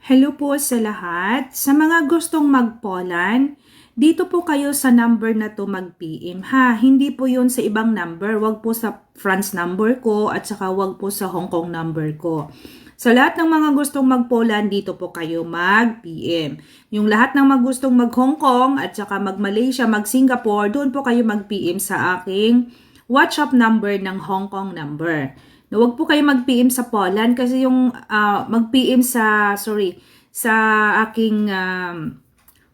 Hello po sa lahat. Sa mga gustong mag-Poland, dito po kayo sa number na to mag-PM ha. Hindi po yun sa ibang number. Wag po sa France number ko at saka wag po sa Hong Kong number ko. Sa lahat ng mga gustong mag-Poland, dito po kayo mag-PM. Yung lahat ng mga gustong mag-Hong Kong at saka mag-Malaysia, mag-Singapore, doon po kayo mag-PM sa aking WhatsApp number ng Hong Kong number. Na wag po kayo mag-PM sa Poland kasi yung ah, mag-PM sa, sorry, sa aking um,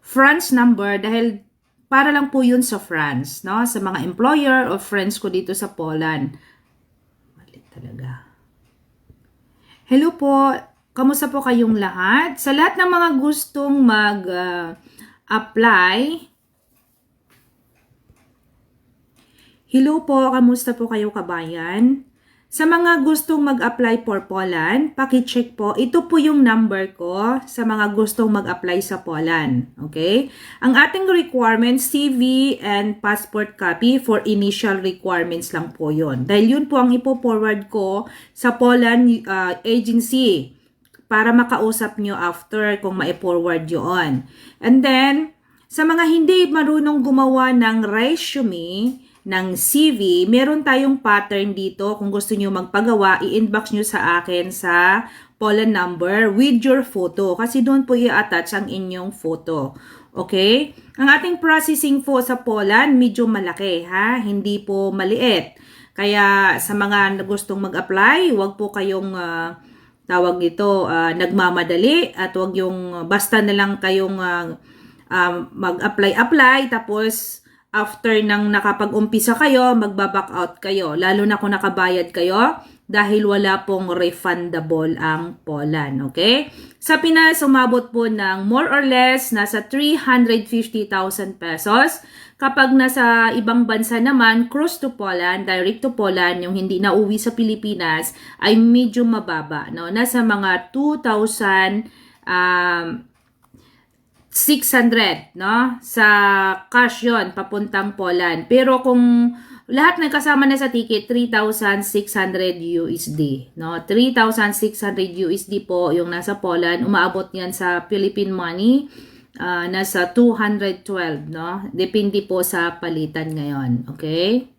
France number dahil para lang po yun sa France, no? Sa mga employer or friends ko dito sa Poland. Mali talaga. Hello po. Kamusta po kayong lahat? Sa lahat ng mga gustong mag-apply, Hello po, kamusta po kayo kabayan? Sa mga gustong mag-apply for Poland, paki-check po. Ito po yung number ko sa mga gustong mag-apply sa Poland. Okay? Ang ating requirements, CV and passport copy for initial requirements lang po yon. Dahil yun po ang ipo-forward ko sa Poland uh, agency para makausap nyo after kung ma-forward yun. And then, sa mga hindi marunong gumawa ng resume, ng CV, meron tayong pattern dito. Kung gusto nyo magpagawa, i-inbox nyo sa akin sa Poland number with your photo. Kasi doon po i-attach ang inyong photo. Okay? Ang ating processing po sa Poland, medyo malaki ha. Hindi po maliit. Kaya sa mga gustong mag-apply, huwag po kayong uh, tawag ito uh, nagmamadali at huwag yung basta na lang kayong uh, uh, mag-apply-apply tapos after nang nakapag-umpisa kayo, magbaback out kayo. Lalo na kung nakabayad kayo dahil wala pong refundable ang Poland. Okay? Sa Pinas, umabot po ng more or less nasa 350,000 pesos. Kapag nasa ibang bansa naman, cross to Poland, direct to Poland, yung hindi na uwi sa Pilipinas, ay medyo mababa. No? Nasa mga 2,000 um, 600, no? Sa cash yon papuntang Poland. Pero kung lahat na kasama na sa ticket, 3,600 USD, no? 3,600 USD po yung nasa Poland. Umaabot yan sa Philippine money. Uh, nasa 212, no? Depende po sa palitan ngayon, okay?